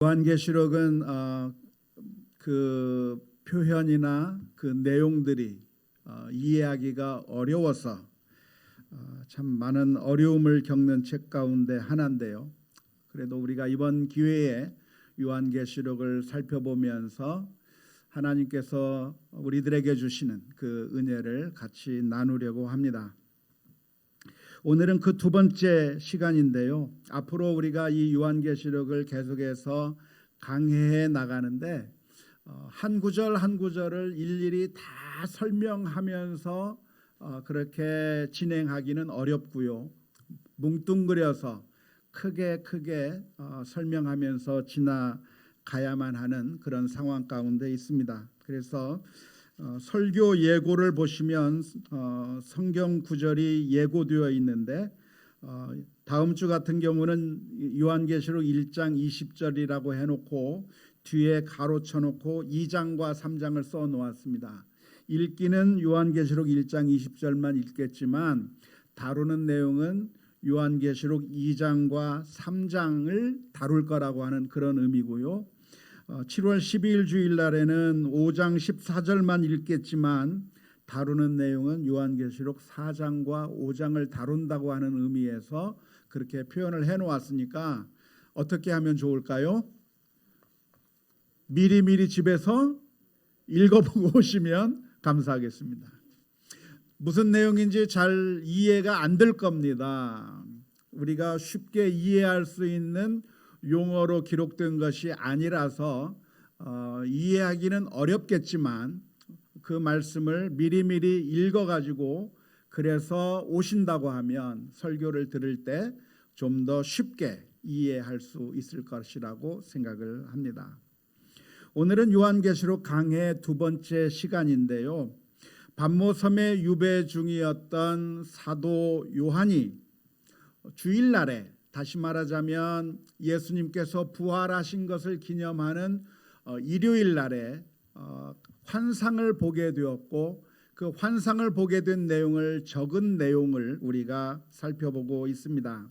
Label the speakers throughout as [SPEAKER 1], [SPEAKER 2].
[SPEAKER 1] 요한계시록은 어, 그 표현이나 그 내용들이 어, 이해하기가 어려워서 어, 참 많은 어려움을 겪는 책 가운데 하나인데요. 그래도 우리가 이번 기회에 요한계시록을 살펴보면서 하나님께서 우리들에게 주시는 그 은혜를 같이 나누려고 합니다. 오늘은 그 두 번째 시간인데요. 앞으로 우리가 이 요한계시록을 계속해서 강해해 나가는데 어, 한 구절 한 구절을 일일이 다 설명하면서 어, 그렇게 진행하기는 어렵고요. 뭉뚱그려서 크게 크게 어, 설명하면서 지나가야만 하는 그런 상황 가운데 있습니다. 그래서 어, 설교 예고를 보시면 어, 성경 구절이 예고되어 있는데 어, 다음 주 같은 경우는 요한계시록 1장 20절이라고 해놓고 뒤에 가로쳐 놓고 2장과 3장을 써 놓았습니다. 읽기는 요한계시록 1장 20절만 읽겠지만 다루는 내용은 요한계시록 2장과 3장을 다룰 거라고 하는 그런 의미고요. 7월 12일 주일 날에는 5장 14절만 읽겠지만 다루는 내용은 요한계시록 4장과 5장을 다룬다고 하는 의미에서 그렇게 표현을 해 놓았으니까 어떻게 하면 좋을까요? 미리미리 집에서 읽어보고 오시면 감사하겠습니다. 무슨 내용인지 잘 이해가 안 될 겁니다. 우리가 쉽게 이해할 수 있는 용어로 기록된 것이 아니라서 어, 이해하기는 어렵겠지만 그 말씀을 미리미리 읽어가지고 그래서 오신다고 하면 설교를 들을 때 좀 더 쉽게 이해할 수 있을 것이라고 생각을 합니다. 오늘은 요한계시록 강해 두 번째 시간인데요. 반모섬의 유배 중이었던 사도 요한이 주일날에 다시 말하자면 예수님께서 부활하신 것을 기념하는 어, 일요일 날에 어, 환상을 보게 되었고 그 환상을 보게 된 내용을 적은 내용을 우리가 살펴보고 있습니다.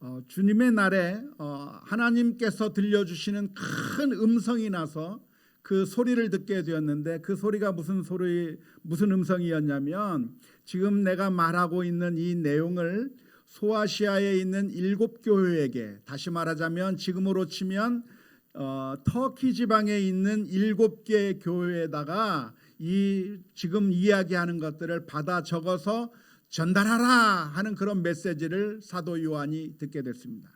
[SPEAKER 1] 어, 주님의 날에 하나님께서 들려주시는 큰 음성이 나서 그 소리를 듣게 되었는데 그 소리가 무슨 소리 무슨 음성이었냐면 지금 내가 말하고 있는 이 내용을 소아시아에 있는 일곱 교회에게 다시 말하자면 지금으로 치면 어, 터키 지방에 있는 일곱 개의 교회에다가 이 지금 이야기하는 것들을 받아 적어서 전달하라 하는 그런 메시지를 사도 요한이 듣게 됐습니다.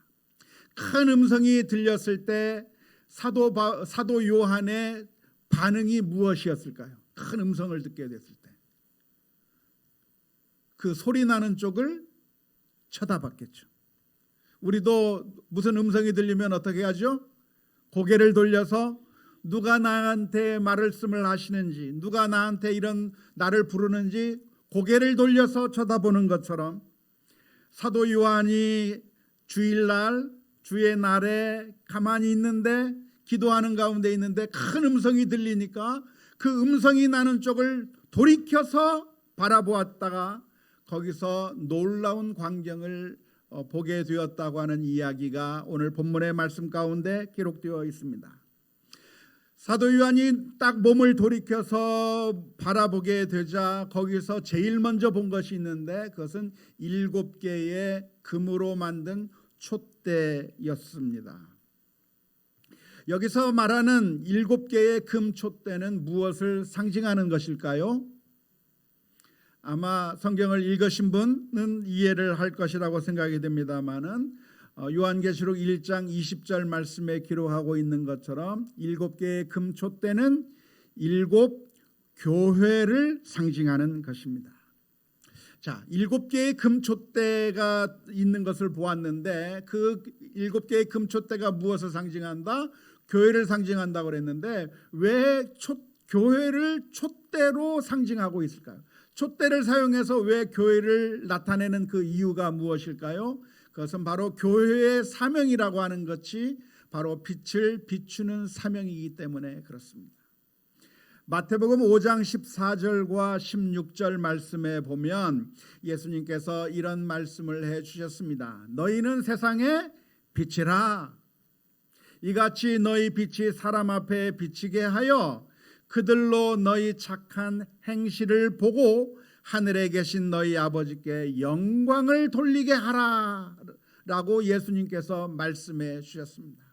[SPEAKER 1] 큰 음성이 들렸을 때 사도 바, 사도 요한의 반응이 무엇이었을까요? 큰 음성을 듣게 됐을 때. 그 소리 나는 쪽을 쳐다봤겠죠. 우리도 무슨 음성이 들리면 어떻게 하죠? 고개를 돌려서 누가 나한테 말씀을 하시는지, 누가 나한테 이런 나를 부르는지 고개를 돌려서 쳐다보는 것처럼 사도 요한이 주일날 주의 날에 가만히 있는데 기도하는 가운데 있는데 큰 음성이 들리니까 그 음성이 나는 쪽을 돌이켜서 바라보았다가 거기서 놀라운 광경을 어, 보게 되었다고 하는 이야기가 오늘 본문의 말씀 가운데 기록되어 있습니다. 사도 요한이 딱 몸을 돌이켜서 바라보게 되자 거기서 제일 먼저 본 것이 있는데 그것은 일곱 개의 금으로 만든 촛대였습니다. 여기서 말하는 일곱 개의 금 촛대는 무엇을 상징하는 것일까요? 아마 성경을 읽으신 분은 이해를 할 것이라고 생각이 됩니다만은 어, 요한계시록 1장 20절 말씀에 기록하고 있는 것처럼 일곱 개의 금촛대는 일곱 교회를 상징하는 것입니다. 자, 일곱 개의 금촛대가 있는 것을 보았는데 그 일곱 개의 금촛대가 무엇을 상징한다? 교회를 상징한다고 그랬는데 왜 초, 교회를 촛대로 상징하고 있을까요? 촛대를 사용해서 왜 교회를 나타내는 그 이유가 무엇일까요? 그것은 바로 교회의 사명이라고 하는 것이 바로 빛을 비추는 사명이기 때문에 그렇습니다. 마태복음 5장 14절과 16절 말씀에 보면 예수님께서 이런 말씀을 해 주셨습니다. 너희는 세상의 빛이라. 이같이 너희 빛이 사람 앞에 비치게 하여 그들로 너희 착한 행실을 보고 하늘에 계신 너희 아버지께 영광을 돌리게 하라 라고 예수님께서 말씀해 주셨습니다.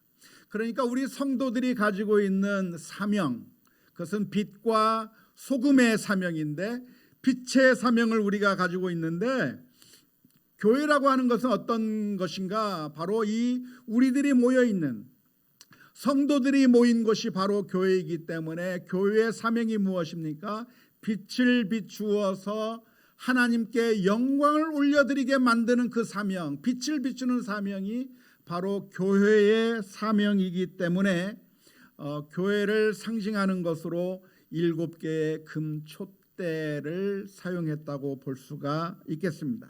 [SPEAKER 1] 그러니까 우리 성도들이 가지고 있는 사명 그것은 빛과 소금의 사명인데 빛의 사명을 우리가 가지고 있는데 교회라고 하는 것은 어떤 것인가? 바로 이 우리들이 모여 있는 성도들이 모인 곳이 바로 교회이기 때문에 교회의 사명이 무엇입니까? 빛을 비추어서 하나님께 영광을 올려드리게 만드는 그 사명, 빛을 비추는 사명이 바로 교회의 사명이기 때문에 어, 교회를 상징하는 것으로 일곱 개의 금 촛대를 사용했다고 볼 수가 있겠습니다.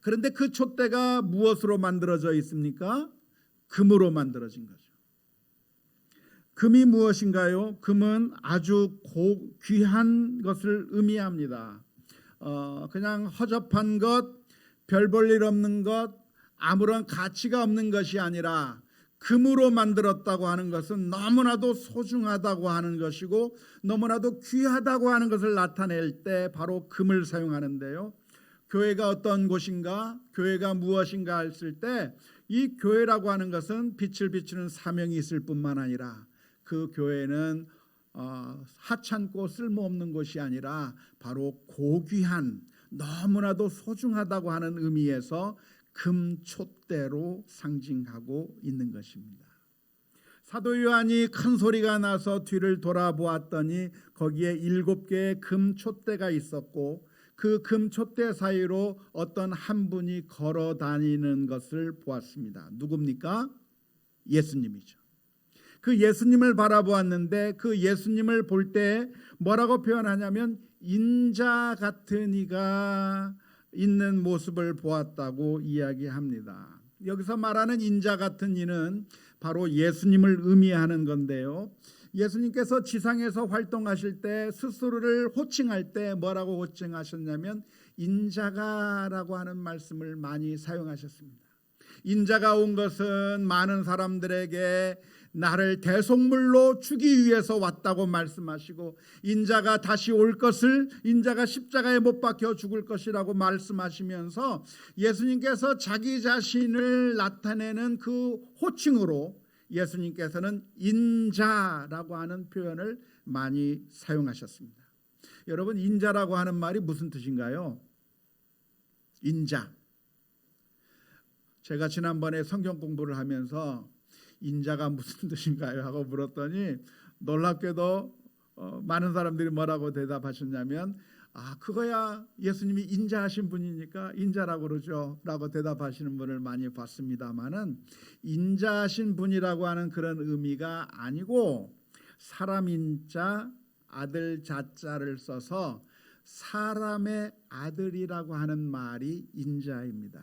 [SPEAKER 1] 그런데 그 촛대가 무엇으로 만들어져 있습니까? 금으로 만들어진 거죠. 금이 무엇인가요? 금은 아주 고, 귀한 것을 의미합니다. 어, 그냥 허접한 것, 별 볼 일 없는 것, 아무런 가치가 없는 것이 아니라 금으로 만들었다고 하는 것은 너무나도 소중하다고 하는 것이고 너무나도 귀하다고 하는 것을 나타낼 때 바로 금을 사용하는데요. 교회가 어떤 곳인가, 교회가 무엇인가 했을 때 이 교회라고 하는 것은 빛을 비추는 사명이 있을 뿐만 아니라 그 교회는 어, 하찮고 쓸모없는 것이 아니라 바로 고귀한 너무나도 소중하다고 하는 의미에서 금촛대로 상징하고 있는 것입니다. 사도 요한이 큰 소리가 나서 뒤를 돌아보았더니 거기에 일곱 개의 금촛대가 있었고 그 금촛대 사이로 어떤 한 분이 걸어 다니는 것을 보았습니다. 누굽니까? 예수님이죠. 그 예수님을 바라보았는데 그 예수님을 볼 때 뭐라고 표현하냐면 인자 같은 이가 있는 모습을 보았다고 이야기합니다. 여기서 말하는 인자 같은 이는 바로 예수님을 의미하는 건데요. 예수님께서 지상에서 활동하실 때 스스로를 호칭할 때 뭐라고 호칭하셨냐면 인자가라고 하는 말씀을 많이 사용하셨습니다. 인자가 온 것은 많은 사람들에게 나를 대속물로 주기 위해서 왔다고 말씀하시고 인자가 다시 올 것을 인자가 십자가에 못 박혀 죽을 것이라고 말씀하시면서 예수님께서 자기 자신을 나타내는 그 호칭으로 예수님께서는 인자라고 하는 표현을 많이 사용하셨습니다. 여러분 인자라고 하는 말이 무슨 뜻인가요? 인자. 제가 지난번에 성경 공부를 하면서 인자가 무슨 뜻인가요? 하고 물었더니 놀랍게도 어, 많은 사람들이 뭐라고 대답하셨냐면 아 그거야 예수님이 인자하신 분이니까 인자라고 그러죠. 라고 대답하시는 분을 많이 봤습니다마는 인자하신 분이라고 하는 그런 의미가 아니고 사람 인 자 아들 자 자를 써서 사람의 아들이라고 하는 말이 인자입니다.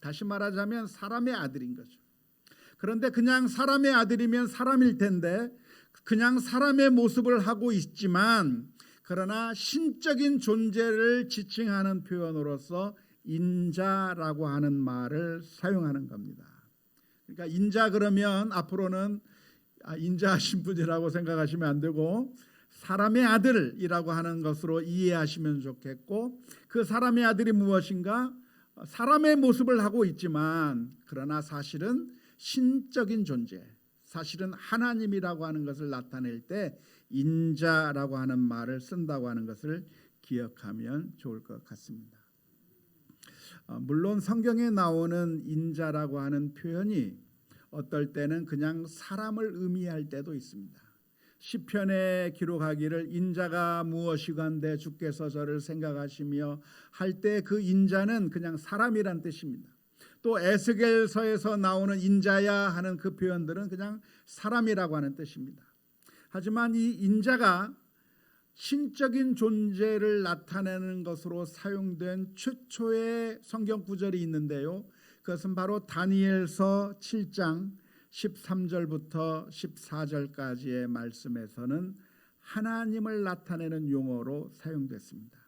[SPEAKER 1] 다시 말하자면 사람의 아들인 거죠. 그런데 그냥 사람의 아들이면 사람일 텐데 그냥 사람의 모습을 하고 있지만 그러나 신적인 존재를 지칭하는 표현으로서 인자라고 하는 말을 사용하는 겁니다. 그러니까 인자 그러면 앞으로는 아, 인자하신 분이라고 생각하시면 안 되고 사람의 아들이라고 하는 것으로 이해하시면 좋겠고 그 사람의 아들이 무엇인가? 사람의 모습을 하고 있지만 그러나 사실은 신적인 존재, 사실은 하나님이라고 하는 것을 나타낼 때 인자라고 하는 말을 쓴다고 하는 것을 기억하면 좋을 것 같습니다. 어, 물론 성경에 나오는 인자라고 하는 표현이 어떨 때는 그냥 사람을 의미할 때도 있습니다. 시편에 기록하기를 인자가 무엇이간데 주께서 저를 생각하시며 할 때 그 인자는 그냥 사람이란 뜻입니다. 또 에스겔서에서 나오는 인자야 하는 그 표현들은 그냥 사람이라고 하는 뜻입니다. 하지만 이 인자가 신적인 존재를 나타내는 것으로 사용된 최초의 성경 구절이 있는데요. 그것은 바로 다니엘서 7장 13절부터 14절까지의 말씀에서는 하나님을 나타내는 용어로 사용됐습니다.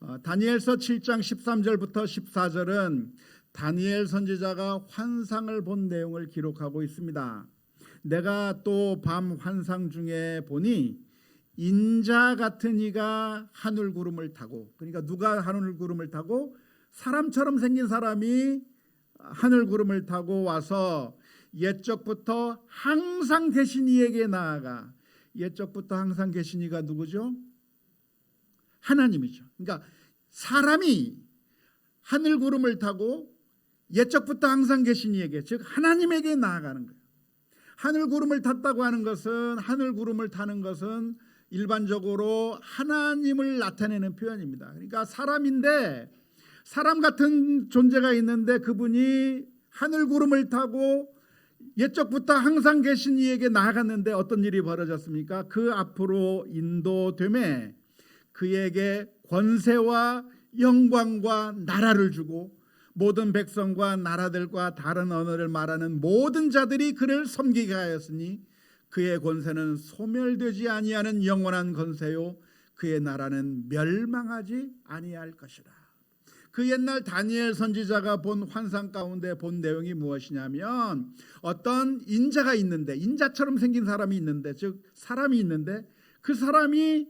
[SPEAKER 1] 어, 다니엘서 7장 13절부터 14절은 다니엘 선지자가 환상을 본 내용을 기록하고 있습니다. 내가 또 밤 환상 중에 보니 인자 같은 이가 하늘 구름을 타고 그러니까 누가 하늘 구름을 타고 사람처럼 생긴 사람이 하늘 구름을 타고 와서 옛적부터 항상 계신 이에게 나아가 옛적부터 항상 계신 이가 누구죠? 하나님이죠. 그러니까 사람이 하늘 구름을 타고 옛적부터 항상 계신 이에게 즉 하나님에게 나아가는 거예요. 하늘 구름을 탔다고 하는 것은 하늘 구름을 타는 것은 일반적으로 하나님을 나타내는 표현입니다. 그러니까 사람인데 사람 같은 존재가 있는데 그분이 하늘 구름을 타고 옛적부터 항상 계신 이에게 나아갔는데 어떤 일이 벌어졌습니까? 그 앞으로 인도됨에 그에게 권세와 영광과 나라를 주고 모든 백성과 나라들과 다른 언어를 말하는 모든 자들이 그를 섬기게 하였으니 그의 권세는 소멸되지 아니하는 영원한 권세요 그의 나라는 멸망하지 아니할 것이라. 그 옛날 다니엘 선지자가 본 환상 가운데 본 내용이 무엇이냐면 어떤 인자가 있는데 인자처럼 생긴 사람이 있는데 즉 사람이 있는데 그 사람이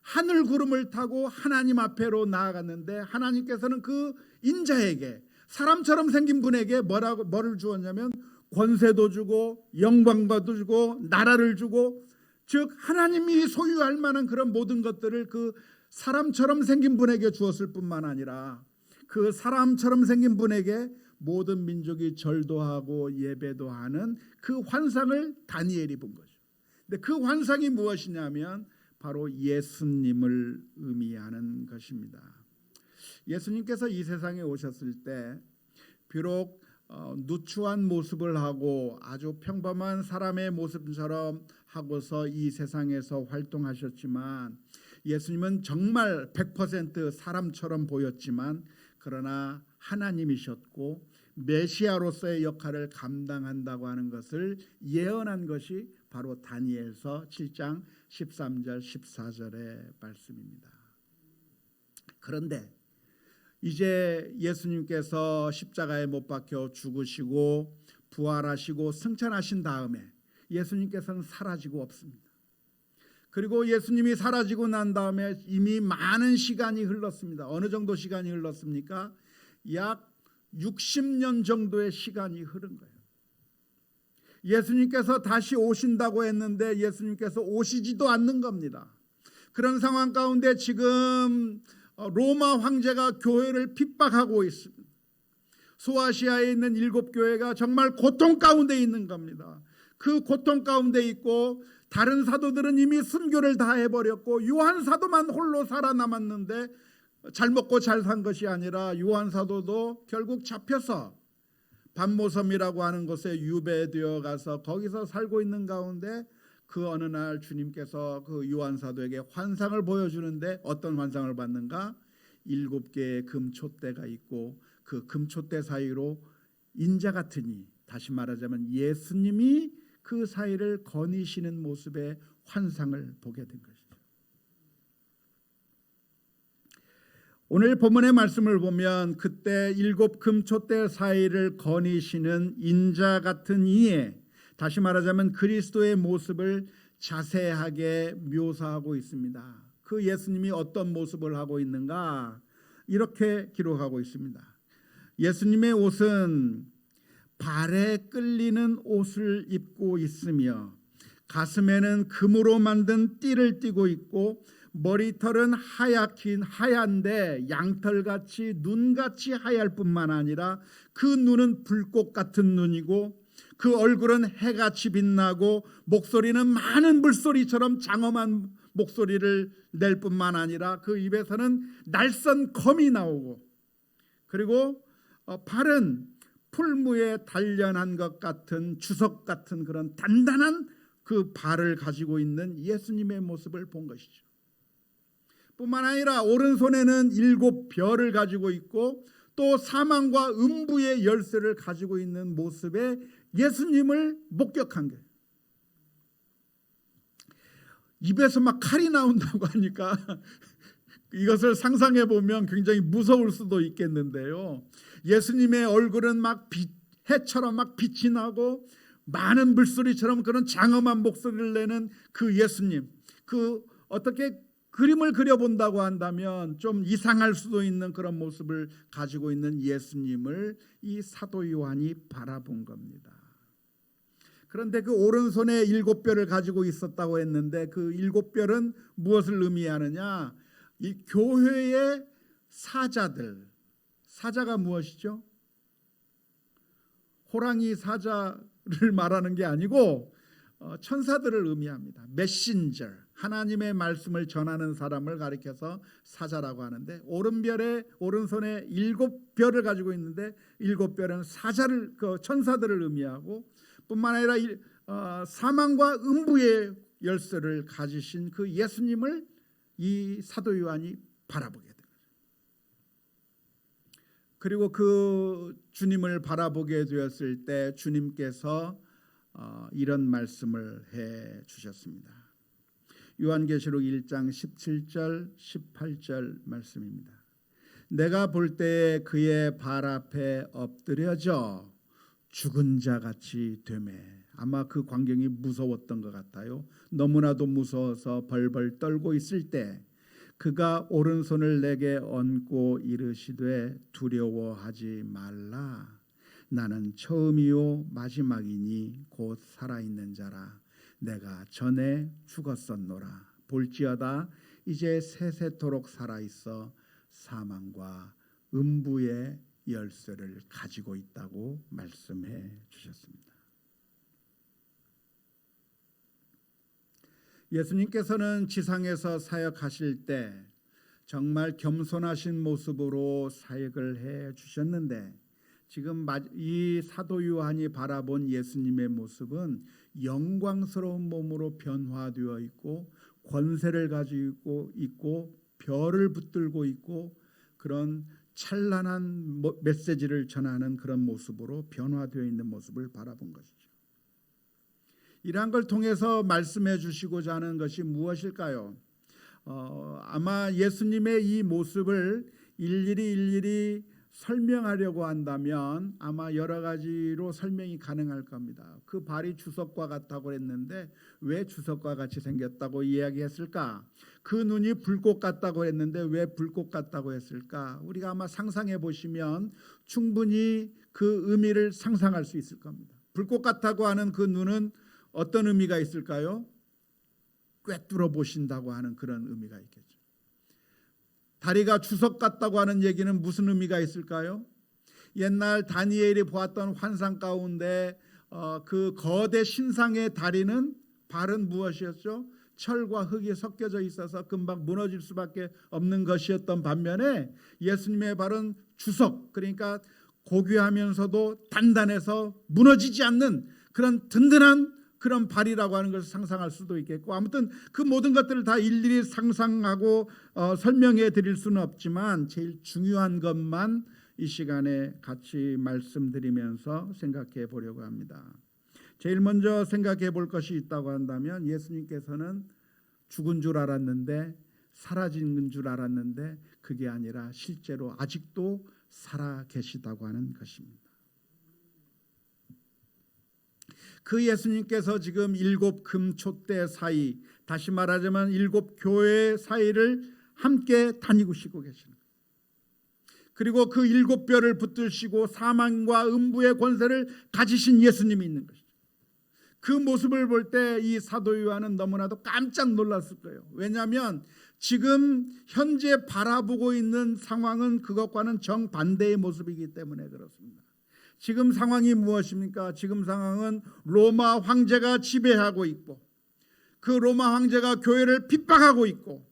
[SPEAKER 1] 하늘 구름을 타고 하나님 앞에로 나아갔는데 하나님께서는 그 인자에게 사람처럼 생긴 분에게 뭐라고 뭐를 주었냐면 권세도 주고 영광도 주고 나라를 주고 즉 하나님이 소유할 만한 그런 모든 것들을 그 사람처럼 생긴 분에게 주었을 뿐만 아니라 그 사람처럼 생긴 분에게 모든 민족이 절도하고 예배도 하는 그 환상을 다니엘이 본 거죠. 근데 그 환상이 무엇이냐면 바로 예수님을 의미하는 것입니다. 예수님께서 이 세상에 오셨을 때 비록 어, 누추한 모습을 하고 아주 평범한 사람의 모습처럼 하고서 이 세상에서 활동하셨지만 예수님은 정말 100% 사람처럼 보였지만 그러나 하나님이셨고 메시아로서의 역할을 감당한다고 하는 것을 예언한 것이 바로 다니엘서 7장 13절 14절의 말씀입니다. 그런데 이제 예수님께서 십자가에 못 박혀 죽으시고 부활하시고 승천하신 다음에 예수님께서는 사라지고 없습니다. 그리고 예수님이 사라지고 난 다음에 이미 많은 시간이 흘렀습니다. 어느 정도 시간이 흘렀습니까? 약 60년 정도의 시간이 흐른 거예요. 예수님께서 다시 오신다고 했는데 예수님께서 오시지도 않는 겁니다. 그런 상황 가운데 지금 어, 로마 황제가 교회를 핍박하고 있습니다. 소아시아에 있는 일곱 교회가 정말 고통 가운데 있는 겁니다. 그 고통 가운데 있고 다른 사도들은 이미 순교를 다 해버렸고 요한 사도만 홀로 살아남았는데 잘 먹고 잘 산 것이 아니라 요한 사도도 결국 잡혀서 반모섬이라고 하는 곳에 유배되어 가서 거기서 살고 있는 가운데 그 어느 날 주님께서 그 요한 사도에게 환상을 보여주는데 어떤 환상을 봤는가? 일곱 개의 금촛대가 있고 그 금촛대 사이로 인자 같으니 다시 말하자면 예수님이 그 사이를 거니시는 모습의 환상을 보게 된 것이죠. 오늘 본문의 말씀을 보면 그때 일곱 금촛대 사이를 거니시는 인자 같은 이에 다시 말하자면 그리스도의 모습을 자세하게 묘사하고 있습니다. 그 예수님이 어떤 모습을 하고 있는가 이렇게 기록하고 있습니다. 예수님의 옷은 발에 끌리는 옷을 입고 있으며 가슴에는 금으로 만든 띠를 띠고 있고 머리털은 하얗긴 하얀데 양털같이 눈같이 하얄 뿐만 아니라 그 눈은 불꽃 같은 눈이고 그 얼굴은 해같이 빛나고 목소리는 많은 물소리처럼 장엄한 목소리를 낼 뿐만 아니라 그 입에서는 날선 검이 나오고 그리고 어, 발은 풀무에 단련한 것 같은 주석 같은 그런 단단한 그 발을 가지고 있는 예수님의 모습을 본 것이죠. 뿐만 아니라 오른손에는 일곱 별을 가지고 있고 또 사망과 음부의 열쇠를 가지고 있는 모습의 예수님을 목격한 거예요. 입에서 막 칼이 나온다고 하니까 이것을 상상해 보면 굉장히 무서울 수도 있겠는데요. 예수님의 얼굴은 막 빛, 해처럼 막 빛이 나고 많은 물소리처럼 그런 장엄한 목소리를 내는 그 예수님. 그 어떻게 그림을 그려본다고 한다면 좀 이상할 수도 있는 그런 모습을 가지고 있는 예수님을 이 사도 요한이 바라본 겁니다. 그런데 그 오른손에 일곱 뼈를 가지고 있었다고 했는데 그 일곱 뼈는 무엇을 의미하느냐? 이 교회의 사자들. 사자가 무엇이죠? 호랑이 사자를 말하는 게 아니고 어, 천사들을 의미합니다. 메신저 하나님의 말씀을 전하는 사람을 가리켜서 사자라고 하는데 오른별에 오른손에 일곱 별을 가지고 있는데 일곱 별은 사자를 그 천사들을 의미하고 뿐만 아니라 일- 어, 사망과 음부의 열쇠를 가지신 그 예수님을 이 사도 요한이 바라보게 됩니다. 그리고 그 주님을 바라보게 되었을 때 주님께서 어, 이런 말씀을 해 주셨습니다. 요한계시록 1장 17절 18절 말씀입니다. 내가 볼 때에 그의 발 앞에 엎드려져 죽은 자 같이 되매 아마 그 광경이 무서웠던 것 같아요. 너무나도 무서워서 벌벌 떨고 있을 때 그가 오른손을 내게 얹고 이르시되 두려워하지 말라. 나는 처음이요 마지막이니 곧 살아있는 자라. 내가 전에 죽었었노라. 볼지어다 이제 세세토록 살아있어 사망과 음부의 열쇠를 가지고 있다고 말씀해 주셨습니다. 예수님께서는 지상에서 사역하실 때 정말 겸손하신 모습으로 사역을 해 주셨는데 지금 이 사도 요한이 바라본 예수님의 모습은 영광스러운 몸으로 변화되어 있고 권세를 가지고 있고 별을 붙들고 있고 그런 찬란한 메시지를 전하는 그런 모습으로 변화되어 있는 모습을 바라본 것이죠. 이러한 걸 통해서 말씀해 주시고자 하는 것이 무엇일까요? 어, 아마 예수님의 이 모습을 일일이 일일이 설명하려고 한다면 아마 여러 가지로 설명이 가능할 겁니다. 그 발이 주석과 같다고 했는데 왜 주석과 같이 생겼다고 이야기했을까? 그 눈이 불꽃 같다고 했는데 왜 불꽃 같다고 했을까? 우리가 아마 상상해 보시면 충분히 그 의미를 상상할 수 있을 겁니다. 불꽃 같다고 하는 그 눈은 어떤 의미가 있을까요? 꿰뚫어 보신다고 하는 그런 의미가 있겠죠. 다리가 주석 같다고 하는 얘기는 무슨 의미가 있을까요? 옛날 다니엘이 보았던 환상 가운데 어, 그 거대 신상의 다리는 발은 무엇이었죠? 철과 흙이 섞여져 있어서 금방 무너질 수밖에 없는 것이었던 반면에 예수님의 발은 주석 그러니까 고귀하면서도 단단해서 무너지지 않는 그런 든든한 그런 발이라고 하는 것을 상상할 수도 있겠고 아무튼 그 모든 것들을 다 일일이 상상하고 어, 설명해 드릴 수는 없지만 제일 중요한 것만 이 시간에 같이 말씀드리면서 생각해 보려고 합니다. 제일 먼저 생각해 볼 것이 있다고 한다면 예수님께서는 죽은 줄 알았는데 사라진 줄 알았는데 그게 아니라 실제로 아직도 살아 계시다고 하는 것입니다. 그 예수님께서 지금 일곱 금초대 사이 다시 말하자면 일곱 교회 사이를 함께 다니고 계시는. 그리고 그 일곱 뼈를 붙드시고 사망과 음부의 권세를 가지신 예수님이 있는 것이죠. 그 모습을 볼 때 이 사도 요한은 너무나도 깜짝 놀랐을 거예요. 왜냐하면 지금 현재 바라보고 있는 상황은 그것과는 정반대의 모습이기 때문에 그렇습니다. 지금 상황이 무엇입니까? 지금 상황은 로마 황제가 지배하고 있고 그 로마 황제가 교회를 핍박하고 있고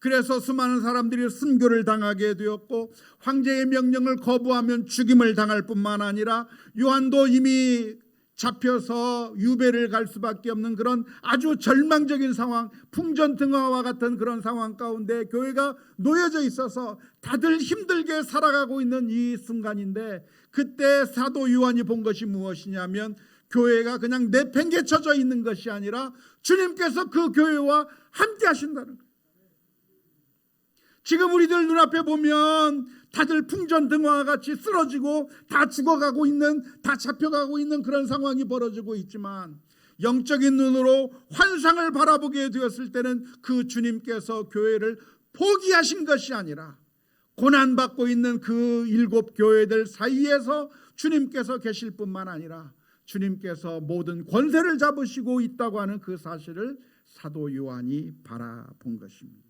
[SPEAKER 1] 그래서 수많은 사람들이 순교를 당하게 되었고 황제의 명령을 거부하면 죽임을 당할 뿐만 아니라 요한도 이미 잡혀서 유배를 갈 수밖에 없는 그런 아주 절망적인 상황, 풍전등화와 같은 그런 상황 가운데 교회가 놓여져 있어서 다들 힘들게 살아가고 있는 이 순간인데 그때 사도 요한이 본 것이 무엇이냐면 교회가 그냥 내팽개쳐져 있는 것이 아니라 주님께서 그 교회와 함께 하신다는 거예요. 지금 우리들 눈앞에 보면 다들 풍전등화와 같이 쓰러지고 다 죽어가고 있는 다 잡혀가고 있는 그런 상황이 벌어지고 있지만 영적인 눈으로 환상을 바라보게 되었을 때는 그 주님께서 교회를 포기하신 것이 아니라 고난받고 있는 그 일곱 교회들 사이에서 주님께서 계실 뿐만 아니라 주님께서 모든 권세를 잡으시고 있다고 하는 그 사실을 사도 요한이 바라본 것입니다.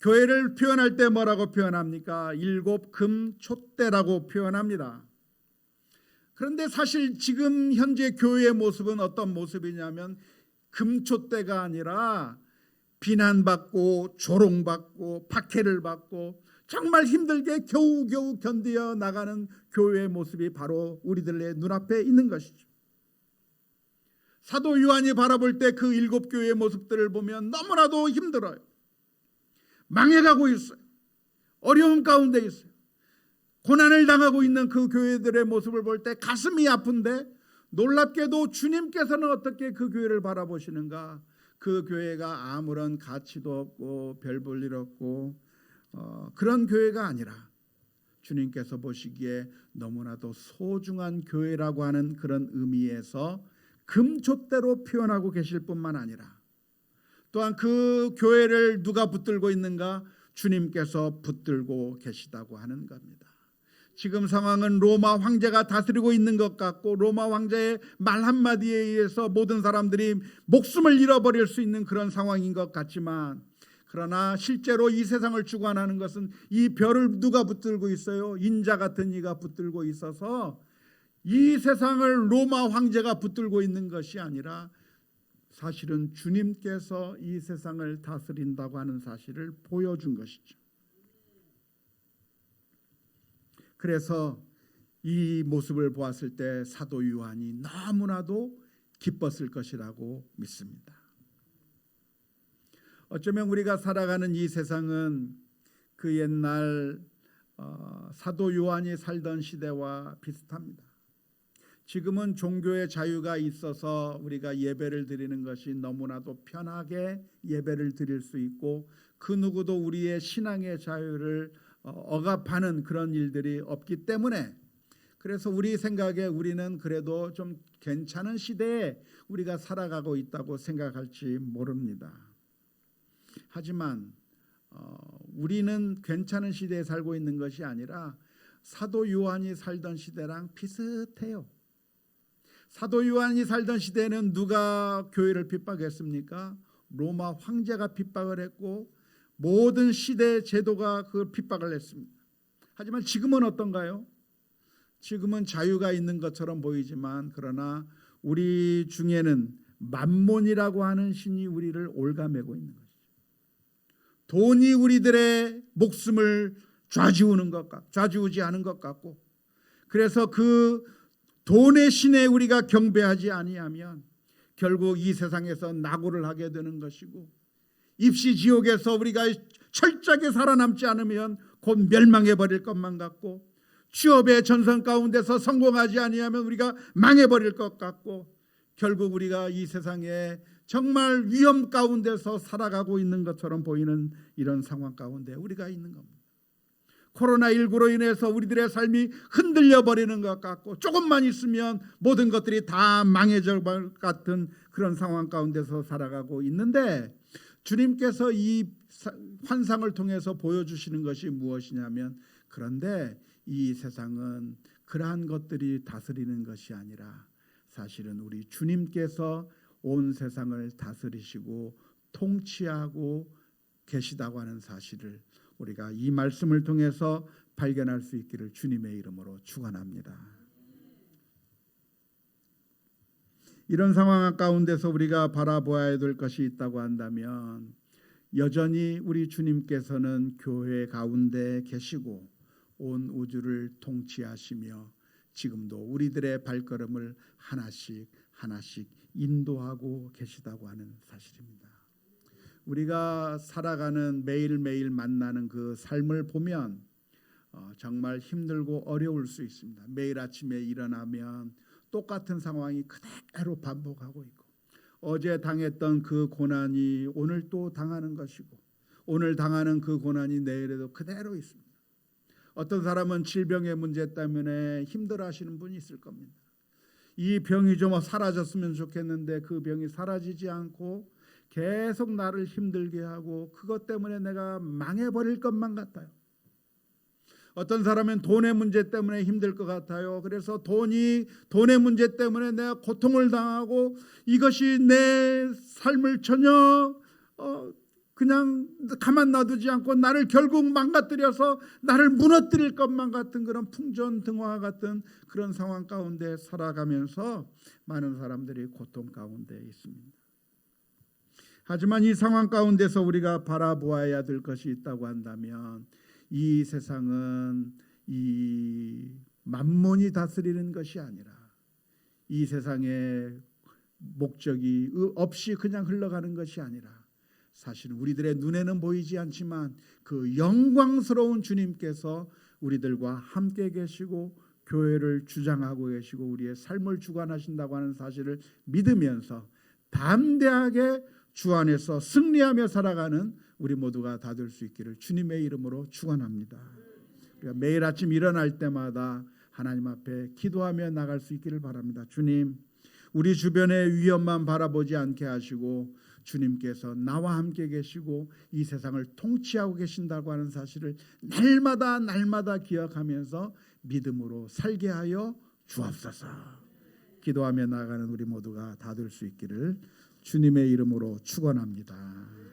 [SPEAKER 1] 교회를 표현할 때 뭐라고 표현합니까? 일곱 금 촛대라고 표현합니다. 그런데 사실 지금 현재 교회의 모습은 어떤 모습이냐면 금촛대가 아니라 비난받고 조롱받고 박해를 받고 정말 힘들게 겨우겨우 견디어 나가는 교회의 모습이 바로 우리들의 눈앞에 있는 것이죠. 사도 요한이 바라볼 때 그 일곱 교회의 모습들을 보면 너무나도 힘들어요. 망해가고 있어요. 어려움 가운데 있어요. 고난을 당하고 있는 그 교회들의 모습을 볼 때 가슴이 아픈데 놀랍게도 주님께서는 어떻게 그 교회를 바라보시는가? 그 교회가 아무런 가치도 없고 별 볼 일 없고 어, 그런 교회가 아니라 주님께서 보시기에 너무나도 소중한 교회라고 하는 그런 의미에서 금촛대로 표현하고 계실 뿐만 아니라 또한 그 교회를 누가 붙들고 있는가 주님께서 붙들고 계시다고 하는 겁니다. 지금 상황은 로마 황제가 다스리고 있는 것 같고 로마 황제의 말 한마디에 의해서 모든 사람들이 목숨을 잃어버릴 수 있는 그런 상황인 것 같지만 그러나 실제로 이 세상을 주관하는 것은 이 별을 누가 붙들고 있어요? 인자 같은 이가 붙들고 있어서 이 세상을 로마 황제가 붙들고 있는 것이 아니라 사실은 주님께서 이 세상을 다스린다고 하는 사실을 보여준 것이죠. 그래서 이 모습을 보았을 때 사도 요한이 너무나도 기뻤을 것이라고 믿습니다. 어쩌면 우리가 살아가는 이 세상은 그 옛날 어, 사도 요한이 살던 시대와 비슷합니다. 지금은 종교의 자유가 있어서 우리가 예배를 드리는 것이 너무나도 편하게 예배를 드릴 수 있고 그 누구도 우리의 신앙의 자유를 어, 억압하는 그런 일들이 없기 때문에 그래서 우리 생각에 우리는 그래도 좀 괜찮은 시대에 우리가 살아가고 있다고 생각할지 모릅니다. 하지만 어, 우리는 괜찮은 시대에 살고 있는 것이 아니라 사도 요한이 살던 시대랑 비슷해요. 사도 요한이 살던 시대에는 누가 교회를 핍박했습니까? 로마 황제가 핍박을 했고 모든 시대 제도가 그 핍박을 했습니다. 하지만 지금은 어떤가요? 지금은 자유가 있는 것처럼 보이지만 그러나 우리 중에는 만몬이라고 하는 신이 우리를 올가매고 있는 것이죠. 돈이 우리들의 목숨을 좌지우는 것 같, 좌지우지하는 것 같고, 그래서 그 돈의 신에 우리가 경배하지 아니하면 결국 이 세상에서 낙오를 하게 되는 것이고, 입시 지옥에서 우리가 철저하게 살아남지 않으면 곧 멸망해 버릴 것만 같고 취업의 전선 가운데서 성공하지 아니하면 우리가 망해 버릴 것 같고 결국 우리가 이 세상에 정말 위험 가운데서 살아가고 있는 것처럼 보이는 이런 상황 가운데 우리가 있는 겁니다. 코로나19로 인해서 우리들의 삶이 흔들려 버리는 것 같고 조금만 있으면 모든 것들이 다 망해질 것 같은 그런 상황 가운데서 살아가고 있는데 주님께서 이 환상을 통해서 보여주시는 것이 무엇이냐면 그런데 이 세상은 그러한 것들이 다스리는 것이 아니라 사실은 우리 주님께서 온 세상을 다스리시고 통치하고 계시다고 하는 사실을 우리가 이 말씀을 통해서 발견할 수 있기를 주님의 이름으로 축원합니다. 이런 상황 가운데서 우리가 바라보아야 될 것이 있다고 한다면 여전히 우리 주님께서는 교회 가운데 계시고 온 우주를 통치하시며 지금도 우리들의 발걸음을 하나씩 하나씩 인도하고 계시다고 하는 사실입니다. 우리가 살아가는 매일매일 만나는 그 삶을 보면 어, 정말 힘들고 어려울 수 있습니다. 매일 아침에 일어나면 똑같은 상황이 그대로 반복하고 있고 어제 당했던 그 고난이 오늘 또 당하는 것이고 오늘 당하는 그 고난이 내일에도 그대로 있습니다. 어떤 사람은 질병의 문제 때문에 힘들어하시는 분이 있을 겁니다. 이 병이 좀 사라졌으면 좋겠는데 그 병이 사라지지 않고 계속 나를 힘들게 하고 그것 때문에 내가 망해버릴 것만 같아요. 어떤 사람은 돈의 문제 때문에 힘들 것 같아요. 그래서 돈이 돈의 문제 때문에 내가 고통을 당하고 이것이 내 삶을 전혀 어, 그냥 가만 놔두지 않고 나를 결국 망가뜨려서 나를 무너뜨릴 것만 같은 그런 풍전등화 같은 그런 상황 가운데 살아가면서 많은 사람들이 고통 가운데 있습니다. 하지만 이 상황 가운데서 우리가 바라보아야 될 것이 있다고 한다면 이 세상은 이 만몬이 다스리는 것이 아니라 이 세상의 목적이 없이 그냥 흘러가는 것이 아니라 사실은 우리들의 눈에는 보이지 않지만 그 영광스러운 주님께서 우리들과 함께 계시고 교회를 주장하고 계시고 우리의 삶을 주관하신다고 하는 사실을 믿으면서 담대하게 주 안에서 승리하며 살아가는 우리 모두가 다 될 수 있기를 주님의 이름으로 축원합니다. 우리가 매일 아침 일어날 때마다 하나님 앞에 기도하며 나갈 수 있기를 바랍니다. 주님, 우리 주변의 위험만 바라보지 않게 하시고 주님께서 나와 함께 계시고 이 세상을 통치하고 계신다고 하는 사실을 날마다 날마다 기억하면서 믿음으로 살게 하여 주옵소서. 기도하며 나가는 우리 모두가 다 될 수 있기를 주님의 이름으로 축원합니다.